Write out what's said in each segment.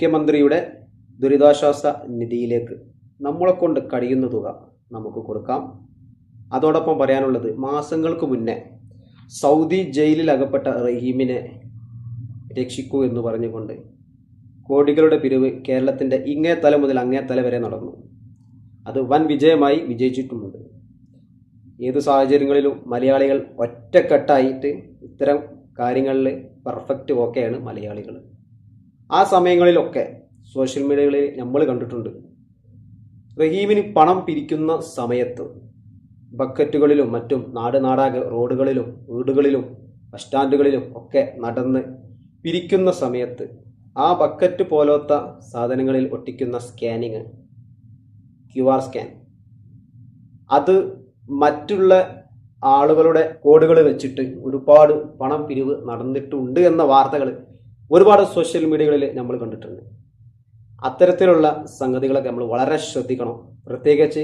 മുഖ്യമന്ത്രിയുടെ ദുരിതാശ്വാസ നിധിയിലേക്ക് നമ്മളെ കൊണ്ട് കഴിയുന്ന തുക നമുക്ക് കൊടുക്കാം. അതോടൊപ്പം പറയാനുള്ളത് മാസങ്ങൾക്ക് മുന്നേ സൗദി ജയിലിൽ അകപ്പെട്ട റഹീമിനെ രക്ഷിക്കൂ എന്ന് പറഞ്ഞുകൊണ്ട് കോടികളുടെ പിരിവ് കേരളത്തിന്റെ ഇങ്ങേ തല മുതൽ അങ്ങേ തല വരെ നടന്നു. അത് വൻ വിജയമായി വിജയിച്ചിട്ടുമുണ്ട് ഏത് സാഹചര്യങ്ങളിലും മലയാളികൾ ഒറ്റക്കെട്ടായിട്ട് ഇത്തരം കാര്യങ്ങളിൽ പെർഫെക്റ്റ് ഓക്കെയാണ് മലയാളികൾ. ആ സമയങ്ങളിലൊക്കെ സോഷ്യൽ മീഡിയകളിൽ നമ്മൾ കണ്ടിട്ടുണ്ട്. റഹീമിന് പണം പിരിക്കുന്ന സമയത്ത് ബക്കറ്റുകളിലും മറ്റും നാട് നാടാകെ റോഡുകളിലും വീടുകളിലും ബസ് സ്റ്റാൻഡുകളിലും ഒക്കെ നടന്ന് പിരിക്കുന്ന സമയത്ത് ആ ബക്കറ്റ് പോലത്തെ സാധനങ്ങളിൽ ഒട്ടിക്കുന്ന സ്കാനിങ് ക്യു ആർ സ്കാൻ. അത് മറ്റുള്ള ആളുകളുടെ കോഡുകൾ വെച്ചിട്ട് ഒരുപാട് പണം പിരിവ് നടന്നിട്ടുണ്ട് എന്ന വാർത്തകൾ ഒരുപാട് സോഷ്യൽ മീഡിയകളിൽ നമ്മൾ കണ്ടിട്ടുണ്ട്. അത്തരത്തിലുള്ള സംഗതികളൊക്കെ നമ്മൾ വളരെ ശ്രദ്ധിക്കണം. പ്രത്യേകിച്ച്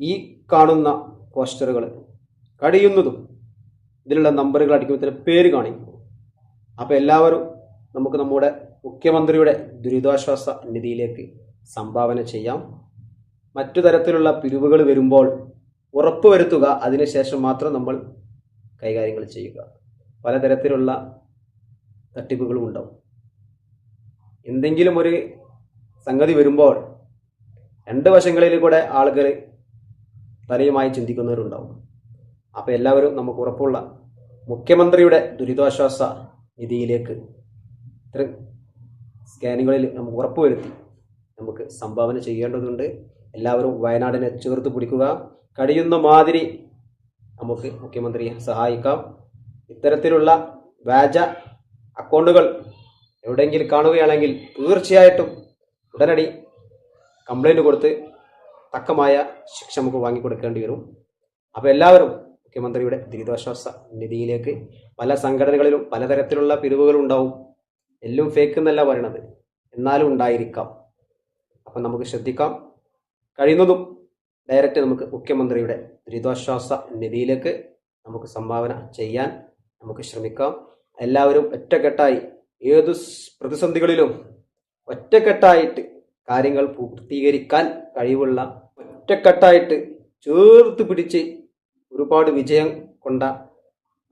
ഈ കാണുന്ന പോസ്റ്ററുകൾ കഴിയുന്നതും ഇതിലുള്ള നമ്പറുകൾ അടിക്കുമ്പോൾ പേര് കാണിക്കും. അപ്പോൾ എല്ലാവരും നമുക്ക് നമ്മുടെ മുഖ്യമന്ത്രിയുടെ ദുരിതാശ്വാസ നിധിയിലേക്ക് സംഭാവന ചെയ്യാം. മറ്റു തരത്തിലുള്ള പിരിവുകൾ വരുമ്പോൾ ഉറപ്പുവരുത്തുക. അതിനുശേഷം മാത്രം നമ്മൾ കൈകാര്യങ്ങൾ ചെയ്യുക. പലതരത്തിലുള്ള തട്ടിപ്പുകളും ഉണ്ടാവും. എന്തെങ്കിലും ഒരു സംഗതി വരുമ്പോൾ രണ്ട് വശങ്ങളിൽ കൂടെ ആളുകൾ തലയുമായി ചിന്തിക്കുന്നവരുണ്ടാവും. അപ്പോൾ എല്ലാവരും നമുക്ക് ഉറപ്പുള്ള മുഖ്യമന്ത്രിയുടെ ദുരിതാശ്വാസ നിധിയിലേക്ക് ഇത്തരം സ്കാനുകളിൽ നമുക്ക് ഉറപ്പുവരുത്തി നമുക്ക് സംഭാവന ചെയ്യേണ്ടതുണ്ട്. എല്ലാവരും വയനാടിനെ ചേർത്ത് പിടിക്കുക. കഴിയുന്ന മാതിരി നമുക്ക് മുഖ്യമന്ത്രിയെ സഹായിക്കാം. ഇത്തരത്തിലുള്ള വ്യാജ അക്കൗണ്ടുകൾ എവിടെയെങ്കിലും കാണുകയാണെങ്കിൽ തീർച്ചയായിട്ടും ഉടനടി കംപ്ലൈന്റ് കൊടുത്ത് തക്കമായ ശിക്ഷ നമുക്ക് വാങ്ങിക്കൊടുക്കേണ്ടി വരും. അപ്പോൾ എല്ലാവരും മുഖ്യമന്ത്രിയുടെ ദുരിതാശ്വാസ നിധിയിലേക്ക് പല സംഘടനകളിലും പലതരത്തിലുള്ള പിരിവുകളും ഉണ്ടാവും. എല്ലാം ഫേക്ക് എന്നല്ല പറയണത്. എന്നാലും ഉണ്ടായിരിക്കാം. അപ്പം നമുക്ക് ശ്രദ്ധിക്കാം. കഴിയുന്നതും ഡയറക്റ്റ് നമുക്ക് മുഖ്യമന്ത്രിയുടെ ദുരിതാശ്വാസ നിധിയിലേക്ക് നമുക്ക് സംഭാവന ചെയ്യാൻ നമുക്ക് ശ്രമിക്കാം. എല്ലാവരും ഒറ്റക്കെട്ടായി ഏതു പ്രതിസന്ധികളിലും ഒറ്റക്കെട്ടായിട്ട് കാര്യങ്ങൾ പൂർത്തീകരിക്കാൻ കഴിവുള്ള ഒറ്റക്കെട്ടായിട്ട് ചേർത്ത് പിടിച്ച് ഒരുപാട് വിജയം കൊണ്ട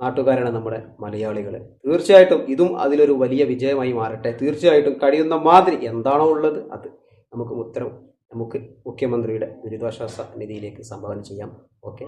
നാട്ടുകാരാണ് നമ്മുടെ മലയാളികൾ. തീർച്ചയായിട്ടും ഇതും അതിലൊരു വലിയ വിജയമായി മാറട്ടെ. തീർച്ചയായിട്ടും കഴിയുന്ന മാതിരി എന്താണോ ഉള്ളത് അത് നമുക്ക് ഉത്തരം നമുക്ക് മുഖ്യമന്ത്രിയുടെ ദുരിതാശ്വാസ നിധിയിലേക്ക് സംഭാവന ചെയ്യാം. ഓക്കെ.